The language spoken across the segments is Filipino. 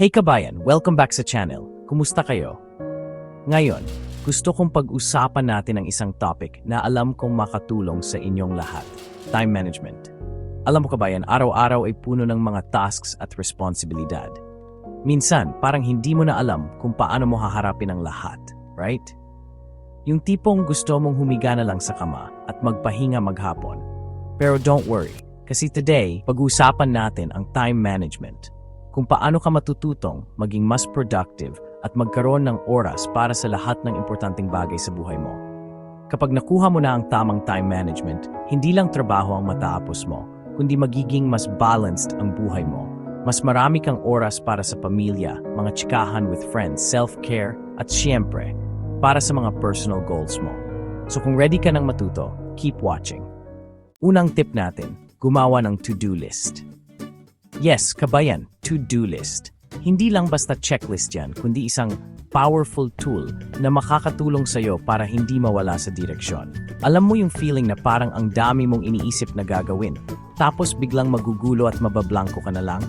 Hey kabayan, welcome back sa channel. Kumusta kayo? Ngayon, gusto kong pag-usapan natin ang isang topic na alam kong makatulong sa inyong lahat. Time management. Alam mo kabayan, araw-araw ay puno ng mga tasks at responsibilidad. Minsan, parang hindi mo na alam kung paano mo haharapin ang lahat, right? Yung tipong gusto mong humiga na lang sa kama at magpahinga maghapon. Pero don't worry, kasi today, pag-uusapan natin ang time management. Kung paano ka matututong maging mas productive at magkaroon ng oras para sa lahat ng importanteng bagay sa buhay mo. Kapag nakuha mo na ang tamang time management, hindi lang trabaho ang matapos mo, kundi magiging mas balanced ang buhay mo. Mas marami kang oras para sa pamilya, mga tsikahan with friends, self-care, at siyempre, para sa mga personal goals mo. So kung ready ka ng matuto, keep watching. Unang tip natin, gumawa ng to-do list. Yes, kabayan, to-do list. Hindi lang basta checklist yan, kundi isang powerful tool na makakatulong sa'yo para hindi mawala sa direksyon. Alam mo yung feeling na parang ang dami mong iniisip na gagawin, tapos biglang magugulo at mabablanko ka na lang?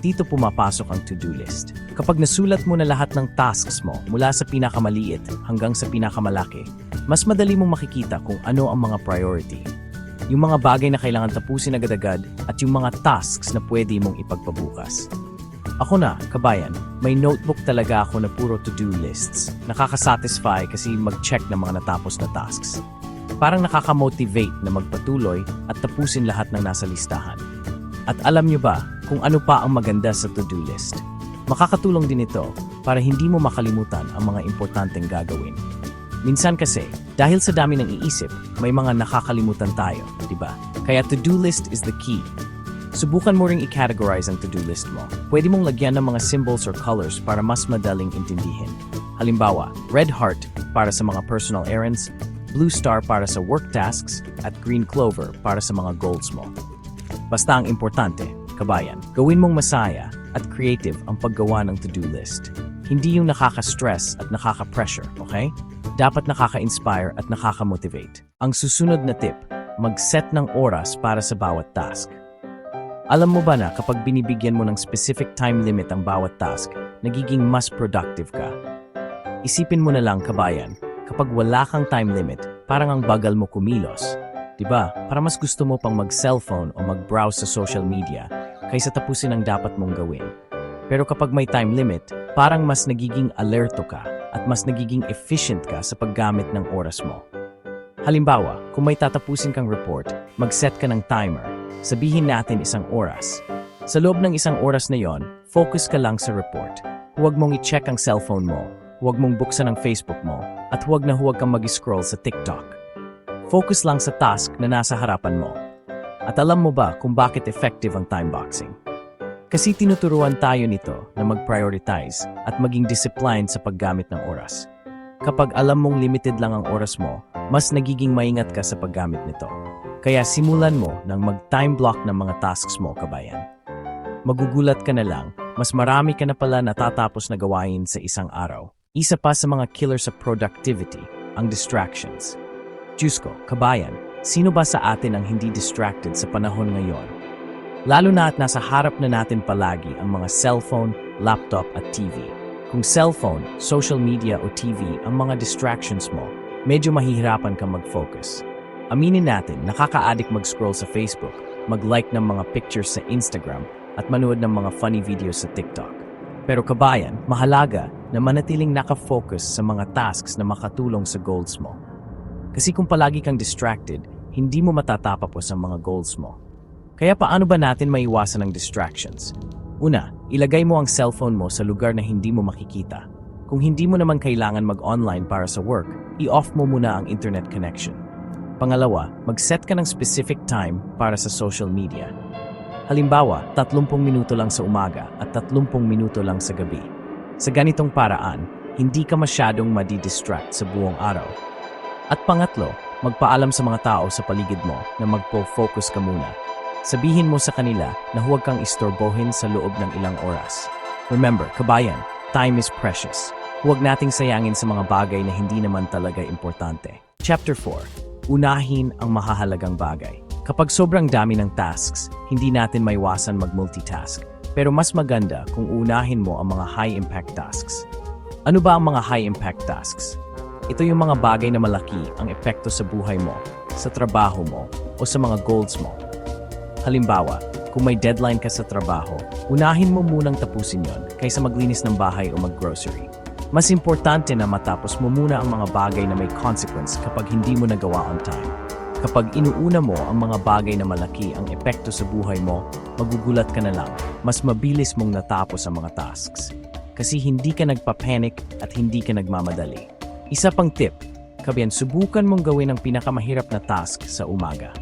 Dito pumapasok ang to-do list. Kapag nasulat mo na lahat ng tasks mo mula sa pinakamaliit hanggang sa pinakamalaki, mas madali mong makikita kung ano ang mga priority. Yung mga bagay na kailangan tapusin agad-agad at yung mga tasks na pwede mong ipagpabukas. Ako na, kabayan, may notebook talaga ako na puro to-do lists. Nakakasatisfy kasi mag-check ng mga natapos na tasks. Parang nakaka-motivate na magpatuloy at tapusin lahat ng nasa listahan. At alam nyo ba kung ano pa ang maganda sa to-do list? Makakatulong din ito para hindi mo makalimutan ang mga importanteng gagawin. Minsan kasi, dahil sa dami ng iisip, may mga nakakalimutan tayo, di ba? Kaya to-do list is the key. Subukan mo ring i-categorize ang to-do list mo. Pwede mong lagyan ng mga symbols or colors para mas madaling intindihin. Halimbawa, red heart para sa mga personal errands, blue star para sa work tasks, at green clover para sa mga goals mo. Basta ang importante, kabayan, gawin mong masaya at creative ang paggawa ng to-do list. Hindi yung nakaka-stress at nakaka-pressure, okay? Dapat nakaka-inspire at nakaka-motivate. Ang susunod na tip, mag-set ng oras para sa bawat task. Alam mo ba na kapag binibigyan mo ng specific time limit ang bawat task, nagiging mas productive ka? Isipin mo na lang, kabayan, kapag wala kang time limit, parang ang bagal mo kumilos. 'Di ba? Para mas gusto mo pang mag-cellphone o mag-browse sa social media kaysa tapusin ang dapat mong gawin. Pero kapag may time limit, parang mas nagiging alerto ka at mas nagiging efficient ka sa paggamit ng oras mo. Halimbawa, kung may tatapusin kang report, mag-set ka ng timer. Sabihin natin isang oras. Sa loob ng isang oras na yon, focus ka lang sa report. Huwag mong i-check ang cellphone mo, huwag mong buksan ang Facebook mo, at huwag na huwag kang mag-scroll sa TikTok. Focus lang sa task na nasa harapan mo. At alam mo ba kung bakit effective ang time boxing? Kasi tinuturuan tayo nito na mag-prioritize at maging disciplined sa paggamit ng oras. Kapag alam mong limited lang ang oras mo, mas nagiging maingat ka sa paggamit nito. Kaya simulan mo ng mag-time block ng mga tasks mo, kabayan. Magugulat ka na lang, mas marami ka na pala natatapos na gawain sa isang araw. Isa pa sa mga killer sa productivity, ang distractions. Diyos ko, kabayan, sino ba sa atin ang hindi distracted sa panahon ngayon? Lalo na at nasa harap na natin palagi ang mga cellphone, laptop at TV. Kung cellphone, social media o TV ang mga distractions mo, medyo mahihirapan kang mag-focus. Aminin natin, nakaka-addict mag-scroll sa Facebook, mag-like ng mga pictures sa Instagram, at manood ng mga funny videos sa TikTok. Pero kabayan, mahalaga na manatiling nakafocus sa mga tasks na makatulong sa goals mo. Kasi kung palagi kang distracted, hindi mo matatapos ang mga goals mo. Kaya paano ba natin maiwasan ang distractions? Una, ilagay mo ang cellphone mo sa lugar na hindi mo makikita. Kung hindi mo naman kailangan mag-online para sa work, i-off mo muna ang internet connection. Pangalawa, mag-set ka ng specific time para sa social media. Halimbawa, 30 minuto lang sa umaga at 30 minuto lang sa gabi. Sa ganitong paraan, hindi ka masyadong madidistract sa buong araw. At pangatlo, magpaalam sa mga tao sa paligid mo na magpo-focus ka muna. Sabihin mo sa kanila na huwag kang istorbohin sa loob ng ilang oras. Remember, kabayan, time is precious. Huwag nating sayangin sa mga bagay na hindi naman talaga importante. Chapter 4. Unahin ang mahahalagang bagay. Kapag sobrang dami ng tasks, hindi natin maiwasan mag-multitask. Pero mas maganda kung unahin mo ang mga high-impact tasks. Ano ba ang mga high-impact tasks? Ito yung mga bagay na malaki ang epekto sa buhay mo, sa trabaho mo, o sa mga goals mo. Halimbawa, kung may deadline ka sa trabaho, unahin mo munang tapusin yon kaysa maglinis ng bahay o mag-grocery. Mas importante na matapos mo muna ang mga bagay na may consequence kapag hindi mo nagawa on time. Kapag inuuna mo ang mga bagay na malaki ang epekto sa buhay mo, magugulat ka na lang, mas mabilis mong natapos ang mga tasks. Kasi hindi ka nagpa-panic at hindi ka nagmamadali. Isa pang tip, kabiyan subukan mong gawin ang pinakamahirap na task sa umaga.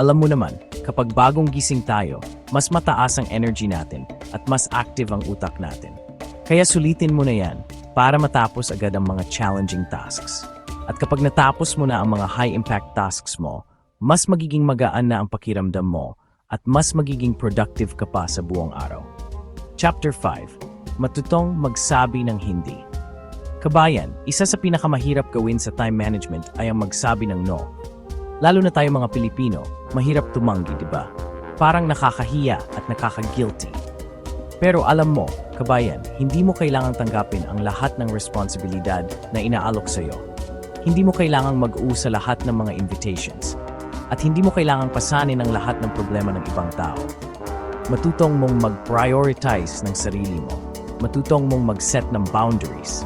Alam mo naman, kapag bagong gising tayo, mas mataas ang energy natin at mas active ang utak natin. Kaya sulitin mo na yan para matapos agad ang mga challenging tasks. At kapag natapos mo na ang mga high-impact tasks mo, mas magiging magaan na ang pakiramdam mo at mas magiging productive ka pa sa buong araw. Chapter 5. Matutong magsabi ng hindi. Kabayan, isa sa pinakamahirap gawin sa time management ay ang magsabi ng no. Lalo na tayo mga Pilipino, mahirap tumanggi, di ba? Parang nakakahiya at nakaka-guilty. Pero alam mo, kabayan, hindi mo kailangang tanggapin ang lahat ng responsibilidad na inaalok sa iyo. Hindi mo kailangang mag-u sa lahat ng mga invitations. At hindi mo kailangang pasanin ang lahat ng problema ng ibang tao. Matutong mong mag-prioritize ng sarili mo. Matutong mong mag-set ng boundaries.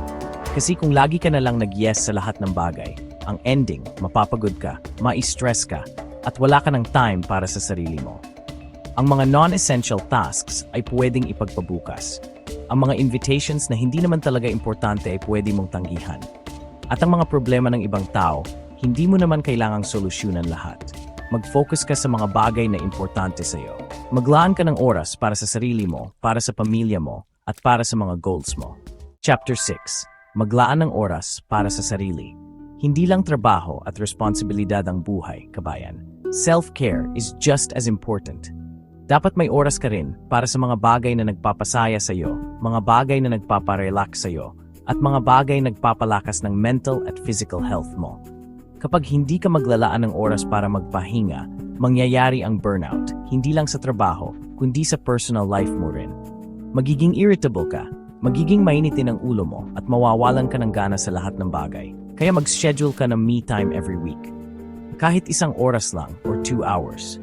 Kasi kung lagi ka na lang nag-yes sa lahat ng bagay, ang ending, mapapagod ka, ma-stress ka, at wala ka ng time para sa sarili mo. Ang mga non-essential tasks ay pwedeng ipagpabukas. Ang mga invitations na hindi naman talaga importante ay pwede mong tanggihan. At ang mga problema ng ibang tao, hindi mo naman kailangang solusyonan lahat. Mag-focus ka sa mga bagay na importante sa iyo. Maglaan ka ng oras para sa sarili mo, para sa pamilya mo, at para sa mga goals mo. Chapter 6. Maglaan ng oras para sa sarili. Hindi lang trabaho at responsibilidad ang buhay, kabayan. Self-care is just as important. Dapat may oras ka rin para sa mga bagay na nagpapasaya sa iyo, mga bagay na nagpaparelax sa iyo, at mga bagay nagpapalakas ng mental at physical health mo. Kapag hindi ka maglalaan ng oras para magpahinga, mangyayari ang burnout, hindi lang sa trabaho, kundi sa personal life mo rin. Magiging irritable ka, magiging mainitin ang ulo mo, at mawawalan ka ng gana sa lahat ng bagay. Kaya mag-schedule ka ng me time every week. Kahit isang oras lang or two hours.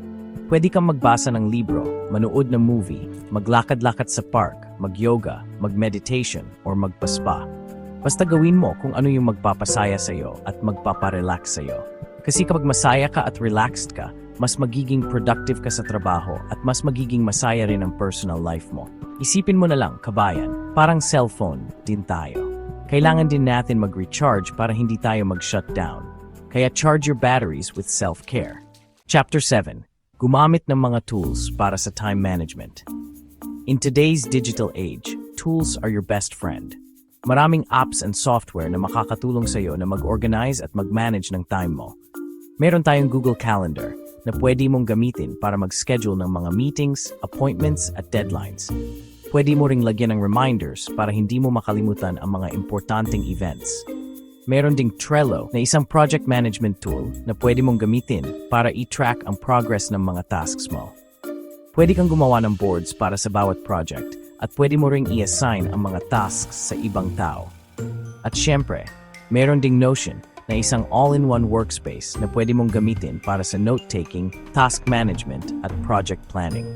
Pwede kang magbasa ng libro, manood ng movie, maglakad-lakad sa park, mag-yoga, mag-meditation, or magpaspa. Basta gawin mo kung ano yung magpapasaya sa iyo at magpaparelax sa iyo. Kasi kapag masaya ka at relaxed ka, mas magiging productive ka sa trabaho at mas magiging masaya rin ang personal life mo. Isipin mo na lang, kabayan, parang cellphone din tayo. Kailangan din natin mag-recharge para hindi tayo mag-shutdown. Kaya charge your batteries with self-care. Chapter 7. Gumamit ng mga tools para sa time management. In today's digital age, tools are your best friend. Maraming apps and software na makakatulong sa iyo na mag-organize at mag-manage ng time mo. Meron tayong Google Calendar na pwede mong gamitin para mag-schedule ng mga meetings, appointments at deadlines. Pwede mo ring lagyan ng reminders para hindi mo makalimutan ang mga importanteng events. Meron ding Trello na isang project management tool na pwede mong gamitin para i-track ang progress ng mga tasks mo. Pwede kang gumawa ng boards para sa bawat project at pwede mo ring i-assign ang mga tasks sa ibang tao. At syempre, meron ding Notion na isang all-in-one workspace na pwede mong gamitin para sa note-taking, task management at project planning.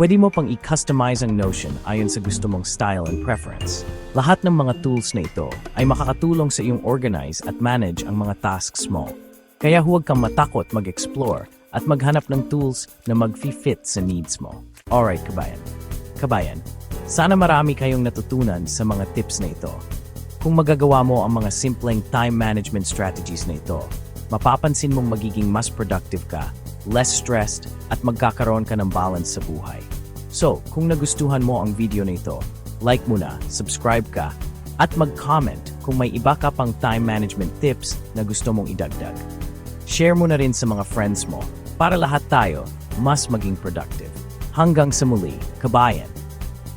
Pwede mo pang i-customize ang Notion ayon sa gusto mong style and preference. Lahat ng mga tools na ito ay makakatulong sa iyong organize at manage ang mga tasks mo. Kaya huwag kang matakot mag-explore at maghanap ng tools na mag-fit sa needs mo. Alright, kabayan. Kabayan, sana marami kayong natutunan sa mga tips na ito. Kung magagawa mo ang mga simpleng time management strategies na ito, mapapansin mong magiging mas productive ka, less stressed, at magkakaroon ka ng balance sa buhay. So, kung nagustuhan mo ang video na ito, like mo na, subscribe ka, at mag-comment kung may iba ka pang time management tips na gusto mong idagdag. Share mo na rin sa mga friends mo para lahat tayo mas maging productive. Hanggang sa muli, kabayan!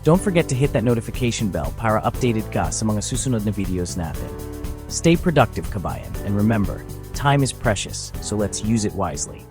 Don't forget to hit that notification bell para updated ka sa mga susunod na videos natin. Stay productive, kabayan, and remember, time is precious, so let's use it wisely.